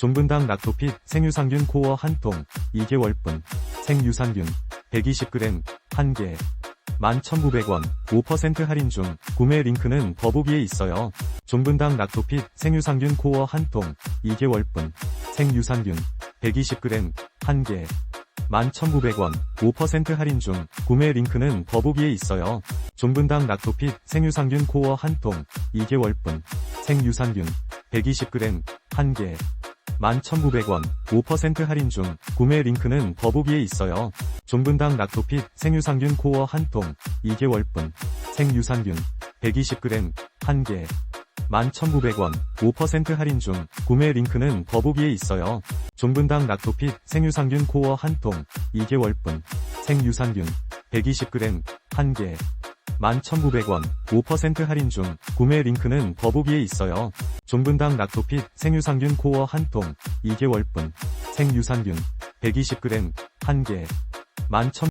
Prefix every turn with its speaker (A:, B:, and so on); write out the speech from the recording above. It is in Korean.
A: 종분당 락토핏 생유산균 코어 한 통, 2개월분, 생유산균, 120g, 1개, 11,900원, 5% 할인 중, 구매 링크는 더보기에 있어요. 종분당 락토핏 생유산균 코어 한 통, 2개월분, 생유산균, 120g, 1개, 11,900원, 5% 할인 중, 구매 링크는 더보기에 있어요. 종분당 락토핏 생유산균 코어 한 통, 2개월분, 생유산균, 120g, 1개, 11,900원, 5% 할인 중, 구매 링크는 더보기에 있어요. 종분당 락토핏 생유산균 코어 한 통, 2개월분, 생유산균, 120g, 1개, 11,900원, 5% 할인 중, 구매 링크는 더보기에 있어요. 종분당 락토핏 생유산균 코어 한 통, 2개월분, 생유산균, 120g, 1개, 11,900원, 5% 할인 중, 구매 링크는 더보기에 있어요. 종분당 락토핏 생유산균 코어 한 통, 2개월분, 생유산균, 120g, 1개, 11,000